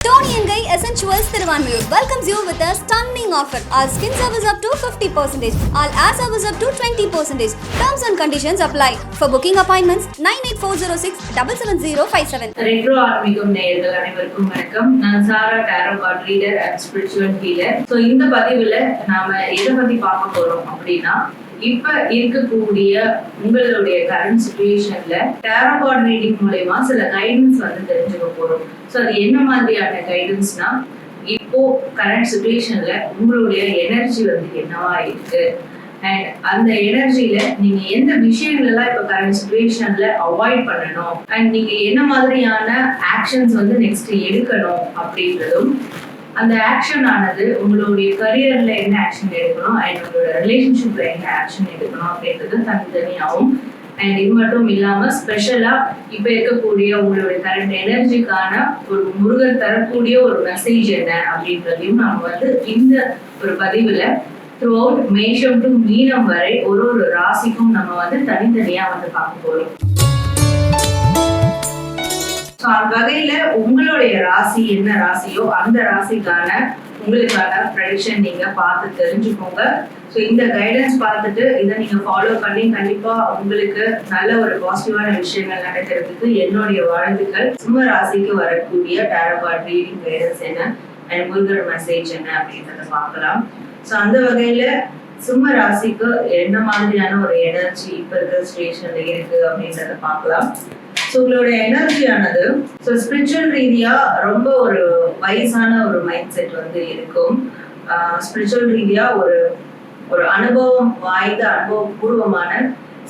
Tony and Guy Essentials Thiruvanmiyur welcomes you with a stunning offer. All skin service up to 50%, all air service up to 20%. Terms and conditions apply. For booking appointments, 98406 77057. Retro ஆன்மீகம் நேயர்கள் அனைவருக்கும் வணக்கம் நான் Sara tarot card reader and spiritual healer so இந்த பதிவுல நாம எதை பத்தி பார்க்க போறோம் அப்படின்னா இப்ப இருக்கக்கூடிய உங்களுடைய கரண்ட் சுச்சுவேஷன்ல டேரா கார்ட் ரீடிங் மூலயமா சில கைடன்ஸ் வந்து தெரிஞ்சுக்க போறோம். ஸோ அது என்ன மாதிரியான கைடன்ஸ்னா இப்போ கரண்ட் சுச்சுவேஷன்ல உங்களுடைய எனர்ஜி வந்து என்னவா இருக்கு? அண்ட் அந்த எனர்ஜியில நீங்க எந்த விஷயங்கள்லாம் இப்ப கரண்ட் சுச்சுவேஷன்ல அவாய்ட் பண்ணணும்? அண்ட் நீங்க என்ன மாதிரியான ஆக்ஷன்ஸ் வந்து நெக்ஸ்ட் எடுக்கணும் அப்படின்றதும் அந்த ஆக்ஷன் ஆனது உங்களுடைய கரியர்ல என்ன ஆக்ஷன் எடுக்கணும்? அண்ட் உங்களோட ரிலேஷன்ஷிப்ல என்ன ஆக்ஷன் எடுக்கணும்? அப்படின்றது தனித்தனியாகவும் அண்ட் இது மட்டும் இல்லாம ஸ்பெஷலா இப்ப இருக்கக்கூடிய உங்களுடைய கரண்ட் எனர்ஜிக்கான ஒரு முருகர் தரக்கூடிய ஒரு மெசேஜ் என்ன? அப்படின்றதையும் நம்ம வந்து இந்த ஒரு பதிவுல த்ரூ அவுட் மேஷம் டு மீனம் வரை ஒரு ஒரு ராசிக்கும் நம்ம வந்து தனித்தனியா வந்து பார்க்க போறோம். வகையில உங்களுடைய ராசி என்ன ராசியோ அந்த ராசிக்கான உங்களுக்கான ப்ரெடிக்ஷன் நீங்க பார்த்து தெரிஞ்சுக்கோங்க. ஸோ இந்த கைடன்ஸ் பார்த்துட்டு இதை நீங்க ஃபாலோ பண்ணி கண்டிப்பா உங்களுக்கு நல்ல ஒரு பாசிட்டிவான விஷயங்கள் நடக்கிறதுக்கு என்னுடைய வாழ்த்துக்கள். சிம்ம ராசிக்கு வரக்கூடிய டேரபாட் ரீடிங் கைடன்ஸ் என்ன? அண்ட் முருகர் மெசேஜ் என்ன அப்படின்றத பார்க்கலாம். ஸோ அந்த வகையில சிம்ம ராசிக்கு என்ன மாதிரியான ஒரு எனர்ஜி இப்ப இருக்கிற சுச்சுவேஷன்ல இருக்கு அப்படின்றத பார்க்கலாம். ஸோ உங்களோட எனர்ஜியானது ஸோ ஸ்பிரிச்சுவல் ரீதியா ரொம்ப ஒரு வயசான ஒரு மைண்ட் செட் வந்து இருக்கும். ஸ்பிரிச்சுவல் ரீதியா ஒரு ஒரு அனுபவம் வாய்ந்த அனுபவபூர்வமான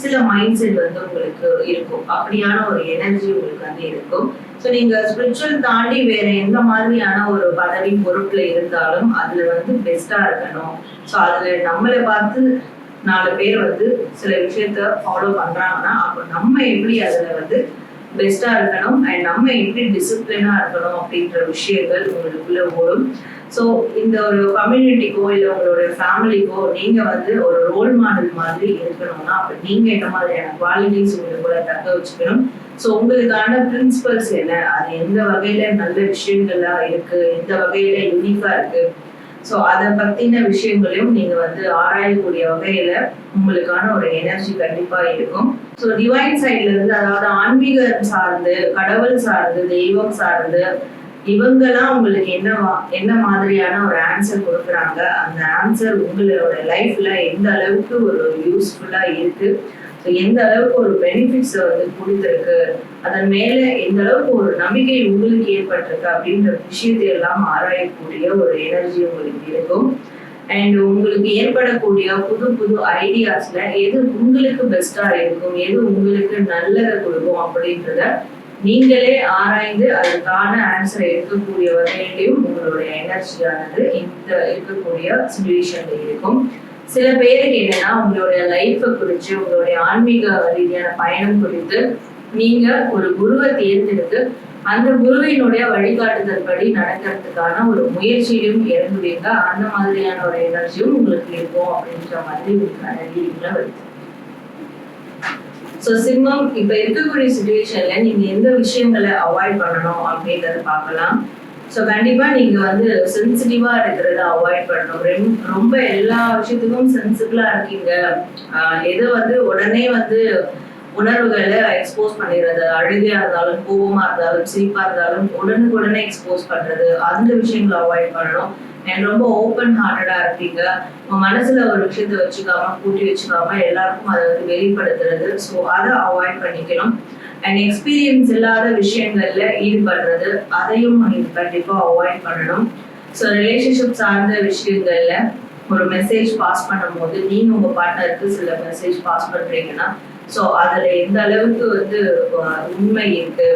சில மைண்ட் செட் வந்து உங்களுக்கு இருக்கும். அப்படியான ஒரு எனர்ஜி உங்களுக்கு வந்து இருக்கும். ஸோ நீங்க ஸ்பிரிச்சுவல் தாண்டி வேற எந்த மாதிரியான ஒரு பதவி பொருட்கள் இருந்தாலும் அதுல வந்து பெஸ்டா இருக்கணும். ஸோ அதுல நம்மளை பார்த்து நாலு பேர் வந்து சில விஷயத்த ஃபாலோ பண்றாங்கன்னா அப்போ நம்ம எப்படி அதுல வந்து பெஸ்டா இருக்கணும்? அண்ட் நம்ம எப்படி டிசிப்ளினா இருக்கணும்? அப்படின்ற விஷயங்கள் உங்களுக்குள்ள ஓடும். ஸோ இந்த ஒரு கம்யூனிட்டிக்கோ இல்லை உங்களோட ஃபேமிலிக்கோ நீங்க வந்து ஒரு ரோல் மாடல் மாதிரி இருக்கணும்னா அப்ப நீங்க என்ன மாதிரியான குவாலிட்டிஸ் உங்களுக்குள்ள தக்க வச்சுக்கணும்? ஸோ உங்களுக்கான பிரின்சிபல்ஸ் என்ன? அது எந்த வகையில நல்ல விஷயங்களா இருக்கு? எந்த வகையில யூனிக்கா இருக்கு? ஸோ அதை பத்தின விஷயங்களையும் நீங்க வந்து ஆராயக்கூடிய வகையில உங்களுக்கான ஒரு எனர்ஜி கண்டிப்பா இருக்கும். ஸோ டிவைன் சைட்ல இருந்து அதாவது ஆன்மீகம் சார்ந்து கடவுள் சார்ந்து தெய்வம் சார்ந்து இவங்கெல்லாம் உங்களுக்கு என்ன என்ன மாதிரியான ஒரு ஆன்சர் கொடுக்குறாங்க? அந்த ஆன்சர் உங்களோட லைஃப்ல எந்த அளவுக்கு ஒரு யூஸ்ஃபுல்லா இருக்கு? ஸோ எந்த அளவுக்கு ஒரு பெனிஃபிட்ஸ் வந்து கொடுத்துருக்கு? அதன் மேல எந்த அளவுக்கு ஒரு நம்பிக்கை உங்களுக்கு ஏற்பட்டிருக்கு? அப்படின்ற விஷயத்தை எல்லாம் ஆராயக்கூடிய ஒரு எனர்ஜி உங்களுக்கு இருக்கும். அண்ட் உங்களுக்கு ஏற்படக்கூடிய புது புது ஐடியாஸ்ல எது உங்களுக்கு பெஸ்டா இருக்கும்? எது உங்களுக்கு நல்லதை கொடுக்கும்? அப்படின்றத நீங்களே ஆராய்ந்து அதற்கான ஆன்சர் எடுக்கக்கூடிய வகையிலையும் உங்களுடைய எனர்ஜியானது இந்த இருக்கக்கூடிய சுச்சுவேஷன்ல இருக்கும். சில பேருக்கு என்னன்னா உங்களுடைய லைஃப்பை குறித்து உங்களுடைய ஆன்மீக ரீதியான பயணம் குறித்து நீங்க ஒரு குருவை தேர்ந்தெடுத்து அந்த குருவினுடைய வழிகாட்டுதல் படி நடக்கிறதுக்கான ஒரு முயற்சியிலும் இறங்குவீங்க. அந்த மாதிரியான ஒரு எனர்ஜியும் உங்களுக்கு இருக்கும் அப்படின்ற மாதிரி உங்களுக்கு ரீடிங்ல வருது ஸோ சிம்மம் இப்ப இருக்கக்கூடிய சுச்சுவேஷன்ல நீங்க எந்த விஷயங்களை அவாய்ட் பண்ணணும் அப்படின்றத பார்க்கலாம். ஸோ கண்டிப்பா நீங்க வந்து சென்சிட்டிவாக இருக்கிறத அவாய்ட் பண்ணணும். ரெம்- ரொம்ப எல்லா விஷயத்துக்கும் சென்சிட்டிவாக இருக்கீங்க. ஆஹ் எதை வந்து உடனே வந்து உணர்வுகளை எக்ஸ்போஸ் பண்ணிடுறது. அழுகையா இருந்தாலும் கோபமா இருந்தாலும் சிரிப்பா இருந்தாலும் உடனுக்குடனே எக்ஸ்போஸ் பண்றது. அந்த விஷயங்களை அவாய்ட் பண்ணணும். அண்ட் ரொம்ப ஓப்பன் ஹார்ட்டடா இருப்பீங்க. உங்க மனசுல ஒரு விஷயத்த வச்சுக்காம கூட்டி வச்சுக்காம எல்லாருக்கும் அதை வந்து வெளிப்படுத்துறது. ஸோ அதை அவாய்ட் பண்ணிக்கணும். அண்ட் எக்ஸ்பீரியன்ஸ் இல்லாத விஷயங்கள்ல ஈடுபடுறது. அதையும் நீங்க கண்டிப்பா அவாய்ட் பண்ணணும். ஸோ ரிலேஷன்ஷிப் சார்ந்த விஷயங்கள்ல ஒரு மெசேஜ் பாஸ் பண்ணும்போது நீங்க உங்க பார்ட்னருக்கு சில மெசேஜ் பாஸ் பண்றீங்கன்னா ஸோ அதில் எந்த அளவுக்கு வந்து உண்மை இருக்கு?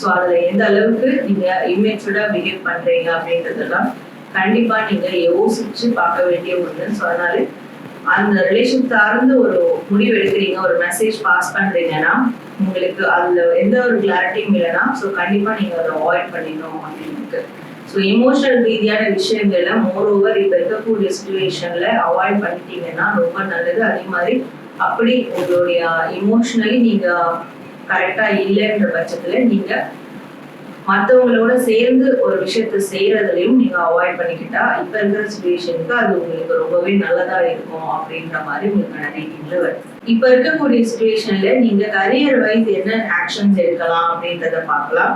ஸோ அதில் எந்த அளவுக்கு நீங்கள் இமேஜோட பிஹேவ் பண்ணுறீங்க அப்படின்றதெல்லாம் கண்டிப்பாக நீங்கள் யோசிச்சு பார்க்க வேண்டிய ஒன்று ஸோ அதனால அந்த ரிலேஷன் சார்ந்து ஒரு முடிவு எடுக்கிறீங்க ஒரு மெசேஜ் பாஸ் பண்ணுறீங்கன்னா உங்களுக்கு அதில் எந்த ஒரு கிளாரிட்டியும் இல்லைன்னா ஸோ கண்டிப்பாக நீங்கள் அதை அவாய்ட் பண்ணிடணும் அப்படின்ட்டு. ஸோ இமோஷனல் ரீதியான விஷயங்களை மோர் ஓவர் இப்போ இருக்கக்கூடிய சுச்சுவேஷனில் அவாய்ட் பண்ணிட்டீங்கன்னா ரொம்ப நல்லது. அதே மாதிரி அப்படி உங்களுடைய இமோஷனலி நீங்க கரெக்டா இல்லைன்ற பட்சத்துல நீங்க மற்றவங்களோட சேர்ந்து ஒரு விஷயத்த செய்யறதுலையும் நீங்க அவாய்ட் பண்ணிக்கிட்டா இப்ப இருக்கிற சுச்சுவேஷனுக்கு அது உங்களுக்கு ரொம்பவே நல்லதா இருக்கும் அப்படின்ற மாதிரி உங்களுக்கான ரேட்டிங்ல வருது இப்ப இருக்கக்கூடிய சுச்சுவேஷன்ல நீங்க கரியர் வைஸ் என்ன ஆக்ஷன்ஸ் எடுக்கலாம் அப்படின்றத பார்க்கலாம்.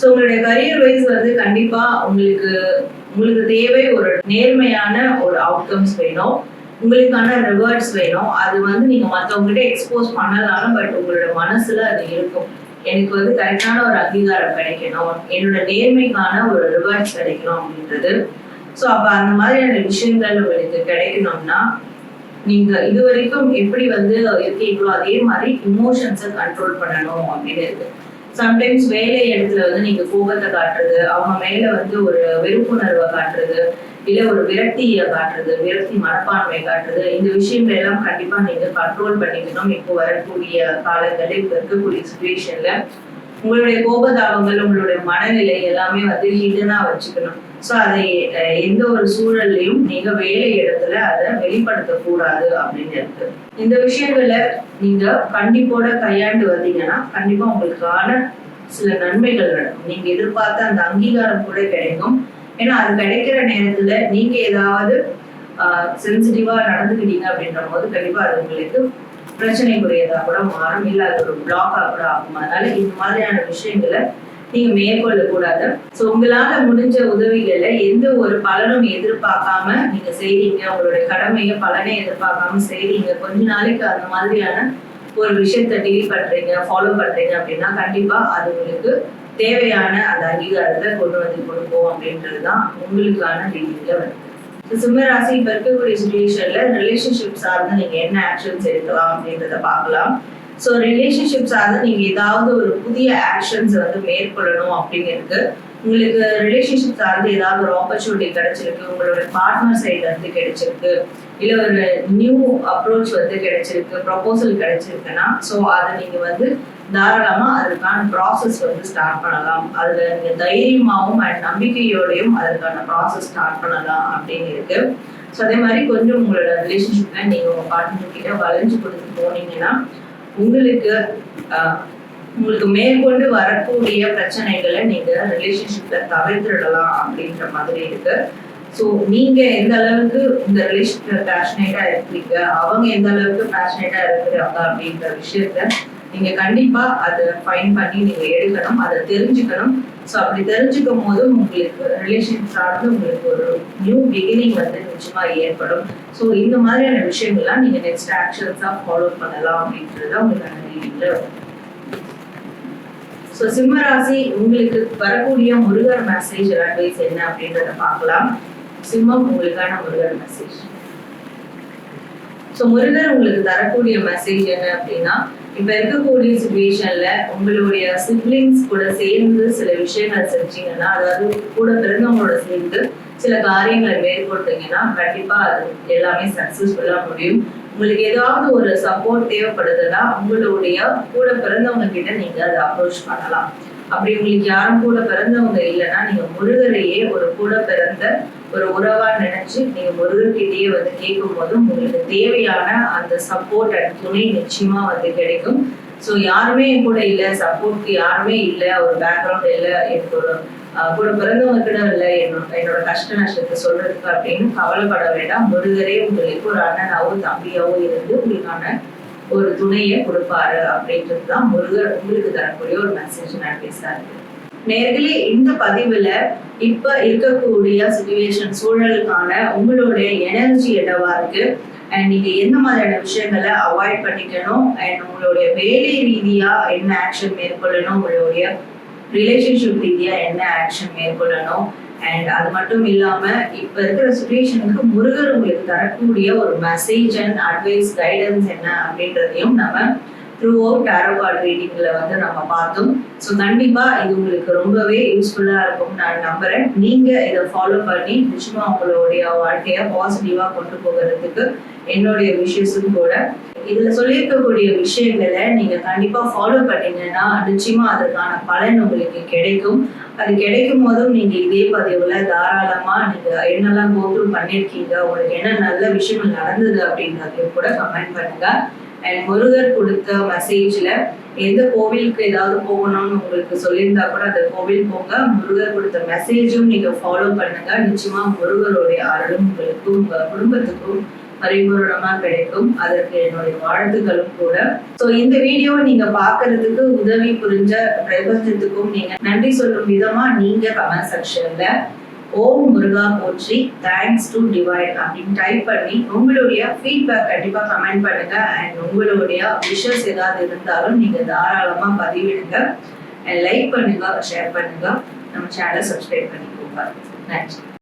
ஸோ உங்களுடைய கரியர் வைஸ் வந்து கண்டிப்பா உங்களுக்கு உங்களுக்கு தேவை ஒரு நேர்மையான ஒரு அவுட்கம்ஸ் வேணும். உங்களுக்கான ரிவார்ட்ஸ் வேணும். அது வந்து நீங்க மத்தவங்ககிட்ட எக்ஸ்போஸ் பண்ணலாலும் பட் உங்களோட மனசுல அது இருக்கும். எனக்கு வந்து கரெக்டான ஒரு அங்கீகாரம் கிடைக்கணும். என்னோட நேர்மைக்கான ஒரு ரிவார்ட்ஸ் கிடைக்கணும் அப்படின்றது. ஸோ அப்ப அந்த மாதிரியான விஷயங்கள் உங்களுக்கு கிடைக்கணும்னா நீங்க இது வரைக்கும் எப்படி வந்து இருக்கீங்களோ அதே மாதிரி இமோஷன்ஸை கண்ட்ரோல் பண்ணணும் அப்படின்னு இருக்கு. சம்டைம்ஸ் வேலை இடத்துல வந்து நீங்க கோபத்தை காட்டுறது அவங்க மேல வந்து ஒரு வெறுப்புணர்வை காட்டுறது இல்ல ஒரு விரக்தியை காட்டுறது விரக்தி மனப்பான்மை காட்டுறது. இந்த விஷயங்கள் எல்லாம் கண்டிப்பா நீங்க கண்ட்ரோல் பண்ணிக்கணும். இப்போ வரக்கூடிய காலங்களில் இப்ப இருக்கக்கூடிய சுச்சுவேஷன்ல உங்களுடைய கோபதாபங்கள் உங்களுடைய மனநிலை எல்லாமே வந்து ஹிடனா வச்சுக்கணும். ஸோ அதை எந்த ஒரு சூழல்லையும் நீங்க வேலை இடத்துல அதை வெளிப்படுத்த கூடாது அப்படின்னு இருக்கு. இந்த விஷயங்களை நீங்க கண்டிப்போட கையாண்டு வந்தீங்கன்னா கண்டிப்பா உங்களுக்கான சில நன்மைகள் நடக்கும். நீங்க எதிர்பார்த்த அந்த அங்கீகாரம் கூட கிடைக்கும். ஏன்னா அது கிடைக்கிற நேரத்துல நீங்க ஏதாவது சென்சிட்டிவா நடந்துக்கிட்டீங்க அப்படின்ற போது கண்டிப்பா அது உங்களுக்கு பிரச்சனைக்குரியதா கூட மாறும். இல்ல அது ஒரு பிளாக்கா கூட ஆகும். அதனால இந்த மாதிரியான விஷயங்களை நீங்க மேற்கொள்ள கூடாது சோ உங்களால முடிஞ்ச உதவிகளை எந்த ஒரு பலனும் எதிர்பார்க்காம நீங்க செய்றீங்க. உங்களுடைய கடமையை பலனை எதிர்பார்க்காம செய்றீங்க. கொஞ்ச நாளைக்கு அந்த மாதிரியான ஒரு விஷயத்த டீல் பண்றீங்க ஃபாலோ பண்றீங்க அப்படின்னா கண்டிப்பா அது உங்களுக்கு தேவையான அந்த அங்கீகாரத்தை கொண்டு வந்து கொடுக்கும் அப்படின்றதுதான் உங்களுக்கான ரீதியில வருது சிம்மராசி இப்போ இப்ப இருக்கக்கூடிய சுச்சுவேஷன்ல ரிலேஷன்ஷிப் சார்ந்து நீங்க என்ன ஆக்ஷன்ஸ் எடுக்கலாம் அப்படின்றத பார்க்கலாம். ஸோ ரிலேஷன்ஷிப் சார்ந்து நீங்க ஏதாவது ஒரு புதிய ஆக்ஷன்ஸ் வந்து மேற்கொள்ளணும் அப்படிங்கிறது உங்களுக்கு ரிலேஷன்ஷிப் சார்ந்து ஏதாவது ஒரு ஆப்பர்ச்சுனிட்டி கிடைச்சிருக்கு உங்களோட பார்ட்னர் சைடு வந்து கிடைச்சிருக்கு. இல்ல ஒரு நியூ அப்ரோச் வந்து கிடைச்சிருக்கு ப்ரொபோசல் கிடைச்சிருக்குன்னா ஸோ அதை நீங்க வந்து தாராளமா அதுக்கான ப்ராசஸ் வந்து ஸ்டார்ட் பண்ணலாம். அதுல நீங்க தைரியமாகவும் அண்ட் நம்பிக்கையோடையும் அதற்கான ப்ராசஸ் ஸ்டார்ட் பண்ணலாம் அப்படின்னு இருக்கு. ஸோ அதே மாதிரி கொஞ்சம் உங்களோட ரிலேஷன்ஷிப்ல நீங்க உங்க பார்ட்னர் கிட்ட வளைஞ்சு கொடுத்து போனீங்கன்னா உங்களுக்கு உங்களுக்கு மேற்கொண்டு வரக்கூடிய பிரச்சனைகளை நீங்க ரிலேஷன்ஷிப்ல தவிர்த்துடலாம் அப்படின்ற மாதிரி இருக்கு. ஸோ நீங்க எந்த அளவுக்கு இந்த ரிலேஷன்ல பேஷனேட்டா இருக்கீங்க அவங்க எந்த அளவுக்கு பேஷனேட்டா இருக்கிறாங்க அப்படின்ற விஷயத்த நீங்க கண்டிப்பா அதை ஃபைன் பண்ணி நீங்க எடுக்கணும் அதை தெரிஞ்சுக்கணும். ஸோ அப்படி தெரிஞ்சுக்கும் போது உங்களுக்கு ரிலேஷன் சார்ந்து உங்களுக்கு ஒரு நியூ பிகினிங் வந்து நிச்சயமா ஏற்படும். ஸோ இந்த மாதிரியான விஷயங்கள்லாம் நீங்க நெக்ஸ்ட் ஆக்ஷன்ஸா ஃபாலோ பண்ணலாம் அப்படின்றது உங்களுக்கு உங்களுக்கான ஸோ சிம்மராசி உங்களுக்கு வரக்கூடிய முருகர் மெசேஜ் அட்வைஸ் என்ன அப்படின்றத பார்க்கலாம். சிம்மம் உங்களுக்கான முருகர் மெசேஜ் ஸோ முருகர் உங்களுக்கு தரக்கூடிய மெசேஜ் என்ன அப்படின்னா இப்ப இருக்கக்கூடிய சுச்சுவேஷன்ல உங்களுடைய சிப்ளிங்ஸ் கூட சேர்ந்து சில விஷயங்கள் செஞ்சீங்கன்னா அதாவது கூட பிறந்தவங்களோட சேர்ந்து சில காரியங்களை மேற்கொண்டீங்கன்னா கண்டிப்பா அது எல்லாமே சக்சஸ்ஃபுல்லா முடியும். உங்களுக்கு ஏதாவது ஒரு சப்போர்ட் தேவைப்படுதுன்னா உங்களுடைய கூட பிறந்தவங்க கிட்ட நீங்க அதை அப்ரோச் பண்ணலாம். அப்படி உங்களுக்கு யாரும் கூட பிறந்தவங்க இல்லைன்னா நீங்க முருகரையே ஒரு கூட பிறந்த ஒரு உறவா நினைச்சு நீங்க முருகர்கிட்டயே வந்து கேட்கும் போது உங்களுக்கு தேவையான அந்த சப்போர்ட் அண்ட் துணை நிச்சயமா வந்து கிடைக்கும். ஸோ யாருமே என் கூட இல்லை சப்போர்ட்க்கு யாருமே இல்லை ஒரு பேக்ரவுண்ட் இல்லை எனக்கு ஒரு கூட பிறந்தவங்க கூட இல்லை என்னோட என்னோட கஷ்ட நஷ்டத்தை சொல்றதுக்கு அப்படின்னு கவலைப்பட வேண்டாம். முருகரே உங்களுக்கு ஒரு அண்ணனாவோ தம்பியாவோ இருந்து உங்களுக்கான ஒரு துணையை கொடுப்பாரு அப்படின்றது தான் முருகர் உங்களுக்கு தரக்கூடிய ஒரு மெசேஜ் நான் இருக்கு நேர்களே இந்த பதிவுல இப்ப இருக்கக்கூடிய சுச்சுவேஷன் சூழலுக்கான உங்களுடைய எனர்ஜி எடவா இருக்கு? அண்ட் நீங்க எந்த மாதிரியான விஷயங்களை அவாய்ட் பண்ணிக்கணும்? அண்ட் உங்களுடைய வேலை ரீதியா என்ன ஆக்ஷன் மேற்கொள்ளணும்? உங்களுடைய ரிலேஷன்ஷிப் ரீதியா என்ன ஆக்ஷன் மேற்கொள்ளணும்? அண்ட் அது மட்டும் இல்லாம இப்ப இருக்கிற சுச்சுவேஷனுக்கு முருகர் உங்களுக்கு தரக்கூடிய ஒரு மெசேஜ் அண்ட் அட்வைஸ் கைடன்ஸ் என்ன அப்படின்றதையும் நம்ம த்ரூ அவுட் டேரோ ரீடிங்ல வந்து நம்ம பார்த்தோம். ஸோ கண்டிப்பா இது உங்களுக்கு ரொம்பவே யூஸ்ஃபுல்லா இருக்கும். நான் நம்புறேன். நீங்க இதை ஃபாலோ பண்ணி நிச்சயமா உங்களுடைய வாழ்க்கைய பாசிட்டிவா கொண்டு போகிறதுக்கு என்னுடைய விஷயஸும் கூட. இதுல சொல்லியிருக்கக்கூடிய விஷயங்களை நீங்க கண்டிப்பா ஃபாலோ பண்ணீங்கன்னா நிச்சயமா அதற்கான பலன் உங்களுக்கு கிடைக்கும். அது கிடைக்கும் போதும் நீங்க இதே பதிவுல தாராளமா நீங்க என்னெல்லாம் கோத்ரூ பண்ணிருக்கீங்க உங்களுக்கு என்ன நல்ல விஷயங்கள் நடந்தது அப்படின்றதையும் கூட கமெண்ட் பண்ணுங்க. அண்ட் முருகர் கொடுத்த மெசேஜ்ல எந்த கோவிலுக்கு ஏதாவது போகணும்னு உங்களுக்கு சொல்லியிருந்தா கூட அந்த கோவில் போங்க. முருகர் கொடுத்த மெசேஜும் நீங்க ஃபாலோ பண்ணுங்க. நிச்சயமா முருகருடைய அருளும் உங்களுக்கும் உங்க குடும்பத்துக்கும் பரிபூரணமா கிடைக்கும். அதற்கு என்னுடைய வாழ்த்துக்களும் கூட. சோ இந்த வீடியோவை நீங்க பாக்குறதுக்கு உதவி புரிஞ்ச பிரபஞ்சத்துக்கும் நீங்க நன்றி சொல்லும் விதமா நீங்க கமெண்ட் செக்ஷன்ல ஓம் முருகா போற்றி. தேங்க்ஸ் டு டிவைட் அப்படின்னு டைப் பண்ணி உங்களுடைய ஃபீட்பேக் கண்டிப்பாக கமெண்ட் பண்ணுங்க. அண்ட் உங்களுடைய விஷஸ் ஏதாவது இருந்தாலும் நீங்கள் தாராளமாக பதிவிடுங்க. லைக் பண்ணுங்க ஷேர் பண்ணுங்க. நம்ம சேனலை சப்ஸ்கிரைப் பண்ணிக்கோங்க. நன்றி.